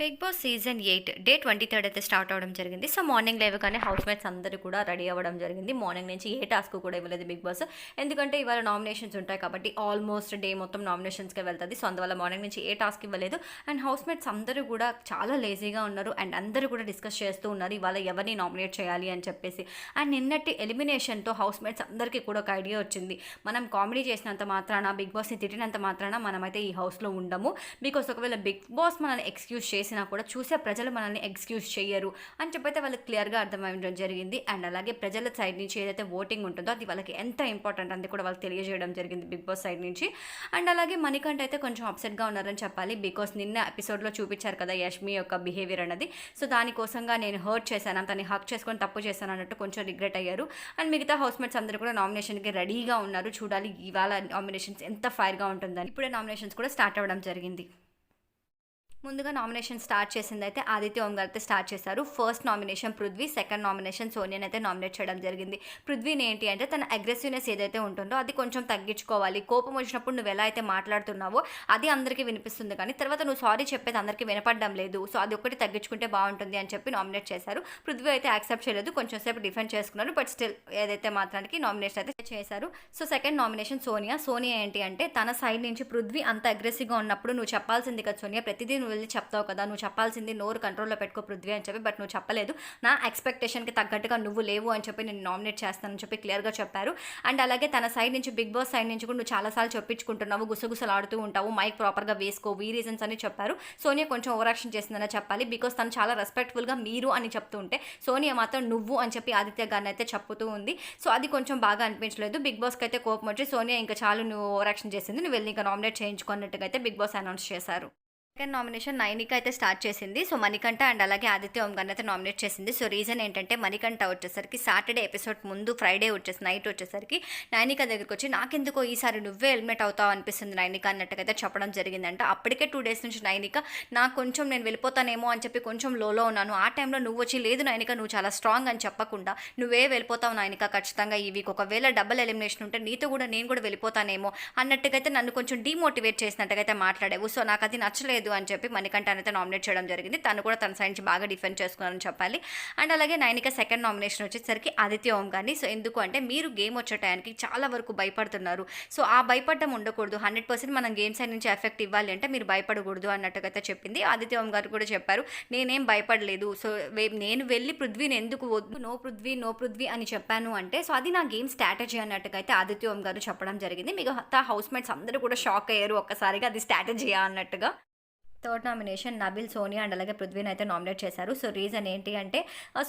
Bigg Boss season eight day twenty third అయితే start అవ్వడం జరిగింది. సో మార్నింగ్ లేవగానే హౌస్ మేట్స్ అందరూ కూడా రెడీ అవ్వడం జరిగింది. మార్నింగ్ నుంచి ఏ టాస్క్ కూడా ఇవ్వలేదు బిగ్ బాస్. ఎందుకంటే ఇవాళ నామినేషన్స్ ఉంటాయి కాబట్టి ఆల్మోస్ట్ డే మొత్తం నామినేషన్స్కే వెళ్తుంది. సో అందువల్ల మార్నింగ్ నుంచి ఏ టాస్క్ ఇవ్వలేదు. అండ్ హౌస్ మేట్స్ అందరూ కూడా చాలా లేజీగా ఉన్నారు. అండ్ అందరూ కూడా డిస్కస్ చేస్తూ ఉన్నారు ఇవాళ ఎవరిని నామినేట్ చేయాలి అని చెప్పేసి. అండ్ నిన్నటి ఎలిమినేషన్తో హౌస్ మేట్స్ అందరికీ కూడా ఒక ఐడియా వచ్చింది. మనం కామెడీ చేసినంత మాత్రాన బిగ్ బాస్ని తిట్టినంత మాత్రాన మనమైతే ఈ హౌస్లో ఉండము. బికాస్ ఒకవేళ బిగ్ బాస్ మనల్ని ఎక్స్క్యూజ్ చేసి చేసినా కూడా చూసే ప్రజలు మనల్ని ఎక్స్క్యూజ్ చేయరు అని చెప్పైతే వాళ్ళకి క్లియర్గా అర్థమవడం జరిగింది. అండ్ అలాగే ప్రజల సైడ్ నుంచి ఏదైతే ఓటింగ్ ఉంటుందో అది వాళ్ళకి ఎంత ఇంపార్టెంట్ అని కూడా వాళ్ళు తెలియజేయడం జరిగింది బిగ్ బాస్ సైడ్ నుంచి. అండ్ అలాగే మణికంఠ అయితే కొంచెం అప్సెట్గా ఉన్నారని చెప్పాలి. బికాస్ నిన్న ఎపిసోడ్లో చూపించారు కదా యష్మి యొక్క బిహేవియర్ అన్నది. సో దానికోసంగా నేను హర్ట్ చేశాను. తనని హక్ చేసుకొని తప్పు చేశాను అన్నట్టు కొంచెం రిగ్రెట్ అయ్యారు. అండ్ మిగతా హౌస్మేట్స్ అందరూ కూడా నామినేషన్కి రెడీగా ఉన్నారు. చూడాలి ఇవాళ నామినేషన్స్ ఎంత ఫైర్గా ఉంటుందని. ఇప్పుడే నామినేషన్స్ కూడా స్టార్ట్ అవ్వడం జరిగింది. ముందుగా నామినేషన్ స్టార్ట్ చేసింది అయితే ఆదిత్య ఓం గారితో స్టార్ట్ చేశారు. First nomination Prithvi second nomination సోనియాని అయితే నామినేట్ చేయడం జరిగింది. పృథ్వీని ఏంటి అంటే తన అగ్రెసివ్నెస్ ఏదైతే ఉంటుందో అది కొంచెం తగ్గించుకోవాలి. కోపం వచ్చినప్పుడు నువ్వు ఎలా అయితే మాట్లాడుతున్నావో అది అందరికీ వినిపిస్తుంది. కానీ తర్వాత నువ్వు సారీ చెప్పేది అందరికీ వినపడడం లేదు. సో అది ఒకటి తగ్గించుకుంటే బాగుంటుంది అని చెప్పి నామినేట్ చేశారు. పృథ్వీ అయితే యాక్సెప్ట్ చేయలేదు. కొంచెం సేపు డిఫెండ్ చేసుకున్నారు. బట్ స్టిల్ ఏదైతే మాత్రానికి నామినేషన్ అయితే చేశారు. So second nomination Sonia. Sonia ఏంటి అంటే తన సైడ్ నుంచి పృథ్వీ అంత అగ్రెసివ్గా ఉన్నప్పుడు నువ్వు చెప్పాల్సింది కదా సోనియా ప్రతిదీ నువ్వు వెళ్ళి చెప్తావు కదా నువ్వు చెప్పాల్సింది నోరు కంట్రోల్లో పెట్టుకో పృథ్వీ అని చెప్పి బట్ నువ్వు చెప్పలేదు. నా ఎక్స్పెక్టేషన్కి తగ్గట్టుగా నువ్వు లేవు అని చెప్పి నేను నామినేట్ చేస్తానని చెప్పి క్లియర్గా చెప్పారు. అండ్ అలాగే తన సైడ్ నుంచి బిగ్ బాస్ సైడ్ నుంచి కూడా నువ్వు చాలాసార్లు చెప్పించుకుంటున్నావు గుసగుసలు ఆడుతూ ఉంటావు మైక్ ప్రాపర్గా వేసుకో ఈ రీజన్స్ అని చెప్పారు. సోనియా కొంచెం ఓవరాక్షన్ చేసిందని చెప్పాలి. బికాస్ తను చాలా రెస్పెక్ట్ఫుల్గా మీరు అని చెప్తూ ఉంటే సోనియా మాత్రం నువ్వు అని చెప్పి ఆదిత్య గారిని అయితే చెప్పుతూ ఉంది. సో అది కొంచెం బాగా అనిపించలేదు. బిగ్ బాస్కి అయితే కోపం వచ్చి సోనియా ఇంకా చాలు నువ్వు ఓవరాక్షన్ చేసింది నువ్వు వెళ్ళి ఇంకా నామినేట్ చేయించుకున్నట్టుగా అయితే బిగ్ బాస్ అనౌన్స్ చేశారు. సెకండ్ నామినేషన్ నైనిక అయితే స్టార్ట్ చేసింది. సో మణికంఠ అండ్ అలాగే ఆదిత్య ఓం గారిని అయితే నామినేట్ చేసింది. సో రీజన్ ఏంటంటే మణికంఠ వచ్చేసరికి సాటర్డే ఎపిసోడ్ ముందు ఫ్రైడే వచ్చేసి నైట్ వచ్చేసరికి నైనిక దగ్గరికి వచ్చి నాకెందుకో ఈసారి నువ్వే హెల్మెట్ అవుతావు అనిపిస్తుంది నైనిక అన్నట్టుగా అయితే చెప్పడం జరిగిందంట. అప్పటికే టూ డేస్ నుంచి నైనిక నాకు కొంచెం నేను వెళ్ళిపోతానేమో అని చెప్పి కొంచెం లోలో ఉన్నాను. ఆ టైంలో నువ్వు వచ్చి లేదు నైనిక నువ్వు చాలా స్ట్రాంగ్ అని చెప్పకుండా నువ్వే వెళ్ళిపోతావు నైనిక ఖచ్చితంగా ఈ వీక్. ఒకవేళ డబుల్ ఎలిమినేషన్ ఉంటే నీతో కూడా నేను కూడా వెళ్ళిపోతానేమో అన్నట్టుగా అయితే నన్ను కొంచెం డిమోటివేట్ చేసినట్టుగా అయితే మాట్లాడావు. సో నాకు అది నచ్చలేదు. అని చెప్పి మణికంఠ నామినేట్ చేయడం జరిగింది. తను కూడా తన సైడ్ నుంచి బాగా డిఫెండ్ చేసుకున్నారని చెప్పాలి. అండ్ అలాగే నైనిక సెకండ్ నామినేషన్ వచ్చేసరికి ఆదిత్య ఓం గారిని సో ఎందుకు అంటే మీరు గేమ్ వచ్చే టయానికి చాలా వరకు భయపడుతున్నారు. సో ఆ భయపడడం ఉండకూడదు. హండ్రెడ్ పర్సెంట్ మనం గేమ్ సైడ్ నుంచి ఎఫెక్ట్ ఇవ్వాలి అంటే మీరు భయపడకూడదు అన్నట్టుగా అయితే చెప్పింది. ఆదిత్య ఓం గారు కూడా చెప్పారు నేనేం భయపడలేదు. సో నేను వెళ్ళి పృథ్వీని ఎందుకు వద్దు నో పృథ్వీ నో పృథ్వీ అని చెప్పాను అంటే సో అది నా గేమ్ స్ట్రాటజీ అన్నట్టుగా అయితే ఆదిత్య ఓం గారు చెప్పడం జరిగింది. మిగతా హౌస్ మేట్స్ అందరూ కూడా షాక్ అయ్యారు ఒక్కసారిగా అది స్ట్రాటజీయా అన్నట్టుగా. Third nomination Nabeel Sonia and అలాగే పృథ్వీని అయితే నామినేట్ చేశారు. సో రీజన్ ఏంటి అంటే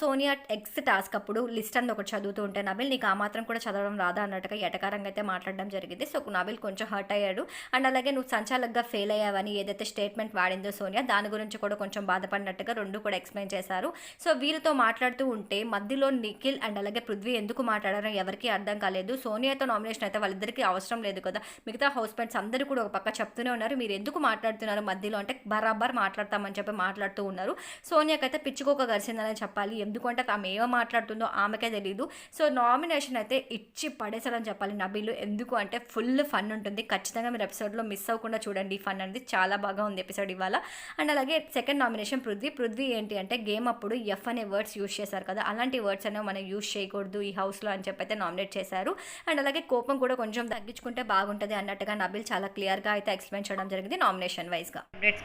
సోనియా ఎక్స్ టాస్క్ అప్పుడు లిస్ట్ అంది ఒకటి చదువుతూ ఉంటే నబిల్ నీకు ఆ మాత్రం కూడా చదవడం రాదా అన్నట్టుగా ఎటకారంగా అయితే మాట్లాడడం జరిగింది. సో నబిల్ కొంచెం హర్ట్ అయ్యాడు. అండ్ అలాగే నువ్వు సంచాలకగా ఫెయిల్ అయ్యావని ఏదైతే స్టేట్మెంట్ వాడిందో సోనియా దాని గురించి కూడా కొంచెం బాధపడినట్టుగా రెండు కూడా ఎక్స్ప్లెయిన్ చేశారు. సో వీళ్ళతో మాట్లాడుతూ ఉంటే మధ్యలో నిఖిల్ అండ్ అలాగే పృథ్వీ ఎందుకు మాట్లాడారో ఎవరికీ అర్థం కాలేదు. సోనియాతో నామినేషన్ అయితే వాళ్ళిద్దరికీ అవసరం లేదు కదా. మిగతా హౌస్ మేట్స్ అందరూ కూడా ఒక పక్క చెప్తూనే ఉన్నారు. మీరు ఎందుకు మాట్లాడుతున్నారు మధ్యలో? అంటే బరాబర్ మాట్లాడతామని చెప్పి మాట్లాడుతూ ఉన్నారు. సోనియాకైతే పిచ్చుకోక గరిసిందని చెప్పాలి. ఎందుకంటే ఆమె ఏమో మాట్లాడుతుందో ఆమెకే తెలియదు సో నామినేషన్ అయితే ఇచ్చి పడేసారని చెప్పాలి నబీలు. ఎందుకు అంటే ఫుల్ ఫన్ ఉంటుంది. ఖచ్చితంగా మీరు ఎపిసోడ్లో మిస్ అవ్వకుండా చూడండి. ఫన్ అనేది చాలా బాగా ఉంది ఎపిసోడ్ ఇవాళ. అండ్ అలాగే సెకండ్ నామినేషన్ పృథ్వీ. పృథ్వీ ఏంటి అంటే గేమ్ అప్పుడు ఎఫ్ అనే వర్డ్స్ యూస్ చేశారు కదా. అలాంటి వర్డ్స్ అనేవి మనం యూస్ చేయకూడదు ఈ హౌస్లో అని చెప్పి అయితే నామినేట్ చేశారు. అండ్ అలాగే కోపం కూడా కొంచెం తగ్గించుకుంటే బాగుంటుంది అన్నట్టుగా నబిల్ చాలా క్లియర్గా అయితే ఎక్స్ప్లెయిన్ చేయడం జరిగింది నామినేషన్ వైజ్గా అప్డేట్స్